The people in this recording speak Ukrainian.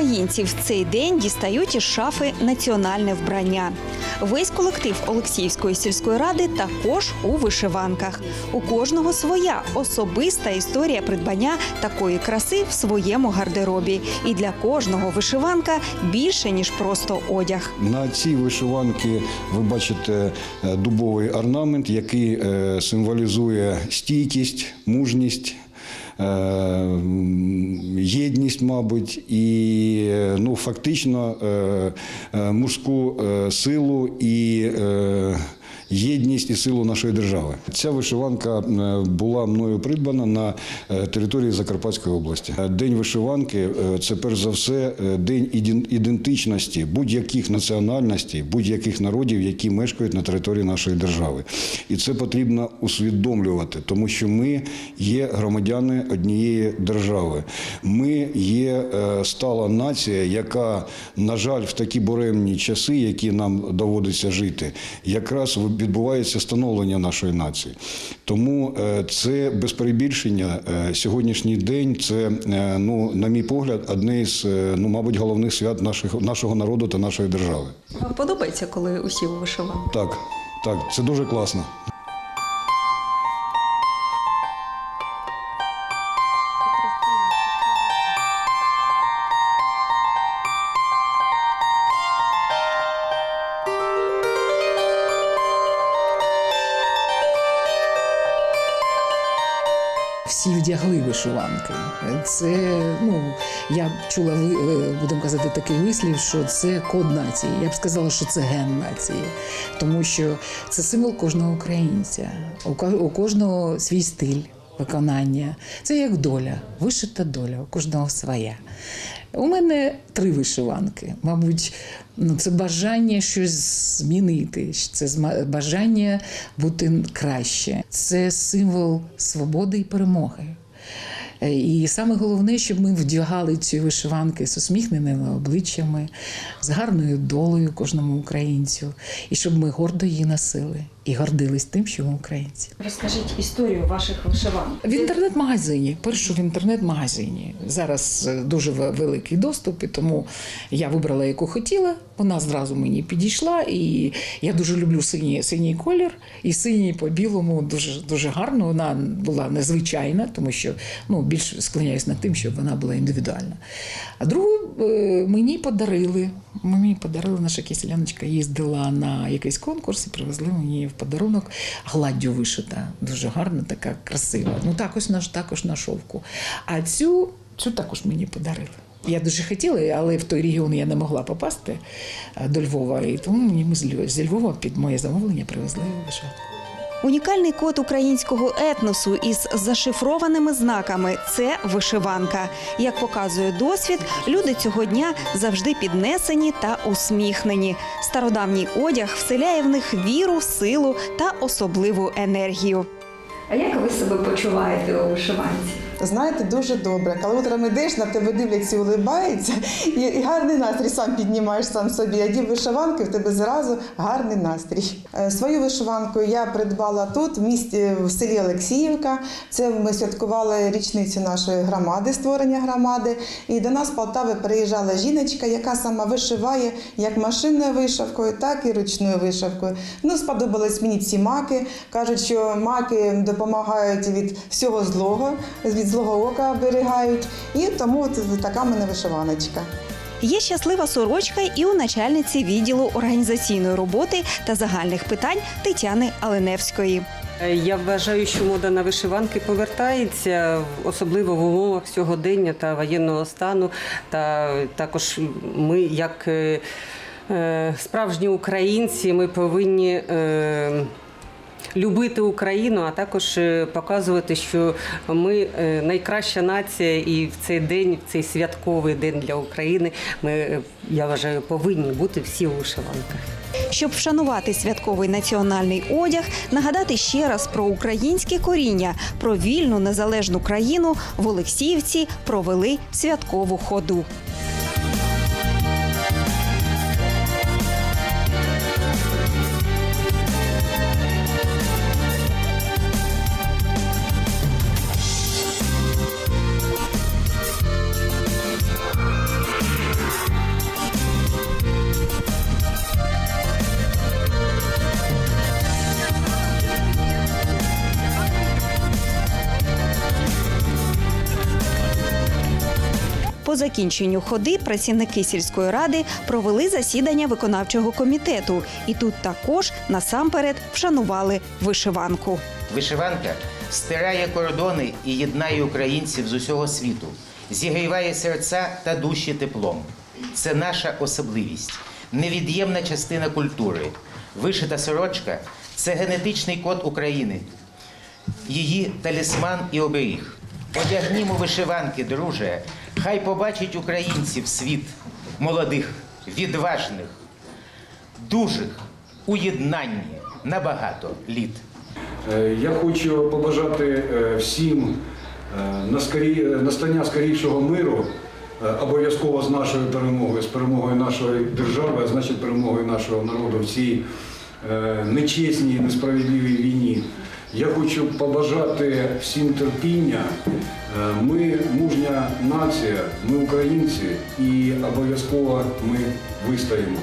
українці в цей день дістають із шафи національне вбрання. Весь колектив Олексіївської сільської ради також у вишиванках. У кожного своя особиста історія придбання такої краси в своєму гардеробі. І для кожного вишиванка більше ніж просто одяг. На цій вишиванці ви бачите е, дубовий орнамент, який е, символізує стійкість, мужність. Е, Єдність, мабуть, і ну, фактично е, е, мужську силу і єдність і силу нашої держави. Ця вишиванка е, була мною придбана на е, території Закарпатської області. Е, День вишиванки це перш за все день ідентичності будь-яких національностей, будь-яких народів, які мешкають на території нашої держави. І це потрібно усвідомлювати, тому що ми є громадяни однієї держави. Ми є стала нація, яка, на жаль, в такі буремні часи, які нам доводиться жити, якраз відбувається становлення нашої нації. Тому е, це без перебільшення е, сьогоднішній день. Це, е, ну, на мій погляд, одне е, ну, мабуть, головних свят наших, нашого народу та нашої держави. Вам подобається, коли усі у вишиванках? Так, так, це дуже класно. Всі вдягли вишиванки. Це ну я чула е, будемо казати такий вислів, що це код нації. Я б сказала, що це ген нації, тому що це символ кожного українця. У кожного свій стиль виконання. Це як доля, вишита доля, у кожного своя. У мене три вишиванки. Мабуть, ну, це бажання щось змінити, це бажання бути краще. Це символ свободи і перемоги. І саме головне, щоб ми вдягали ці вишиванки з усміхненими обличчями, з гарною долею кожному українцю, і щоб ми гордо її носили і гордились тим, що ми українці. Розкажіть історію ваших вишиванок. В інтернет-магазині, першу в інтернет-магазині. Зараз е, дуже великий доступ, і тому я вибрала, яку хотіла. Вона зразу мені підійшла, і я дуже люблю синій, синій колір. І синій по білому дуже, дуже гарно. Вона була незвичайна, тому що ну, більш склоняюсь над тим, щоб вона була індивідуальна. А другу е, мені подарили. Мені подарили наша киселяночка їздила на якийсь конкурс і привезли мені в подарунок гладдю вишита. Дуже гарна, така красива. Ну також наш також на шовку. А цю, цю також мені подарили. Я дуже хотіла, але в той регіон я не могла попасти е, до Львова. І тому мені ми з Львова- під моє замовлення привезли вишиванку. Унікальний код українського етносу із зашифрованими знаками це вишиванка. Як показує досвід, люди цього дня завжди піднесені та усміхнені. Стародавній одяг вселяє в них віру, силу та особливу енергію. А як ви себе почуваєте у вишиванці? Знаєте, дуже добре. Коли утром ідеш, на тебе дивляться, улибаються, і, гарний настрій сам піднімаєш сам собі. Одів вишиванки, в тебе зразу гарний настрій. Е, Свою вишиванку я придбала тут, в місті в селі Олексіївка. Це ми святкували річницю нашої громади, створення громади. І до нас з Полтави приїжджала жіночка, яка сама вишиває як машинною вишивкою, так і ручною вишивкою. Ну, сподобались мені ці маки. Кажуть, що маки допомагають від всього злого, від злого ока оберігають. І тому от така мене вишиваночка. Є щаслива сорочка і у начальниці відділу організаційної роботи та загальних питань Тетяни Аленевської. Е, Я вважаю, що мода на вишиванки повертається, особливо в умовах сьогодення та воєнного стану. Та також ми, як е, е, справжні українці, ми повинні. Любити Україну, а також е, показувати, що ми е, найкраща нація, і в цей день, в цей святковий день для України, ми е, я вважаю, повинні бути всі у вишиванках. Щоб вшанувати святковий національний одяг, нагадати ще раз про українське коріння, про вільну незалежну країну в Олексіївці провели святкову ходу. По закінченню ходи працівники сільської ради провели засідання виконавчого комітету, і тут також насамперед вшанували вишиванку. Вишиванка стирає кордони і єднає українців з усього світу, зігріває серця та душі теплом. Це наша особливість, невід'ємна частина культури. Вишита сорочка це генетичний код України, її талісман і оберіг. Одягнімо вишиванки, друже, хай побачить українців світ молодих, відважних, дужих у єднанні на багато літ. Е, Я хочу побажати е, всім е, настання скорішого миру, обов'язково з нашою перемогою, з перемогою нашої держави, а значить перемогою нашого народу в цій нечесній, несправедливій війні. Я хочу побажати всім терпіння. Е, Ми мужня нація, ми українці, і обов'язково ми вистоїмо.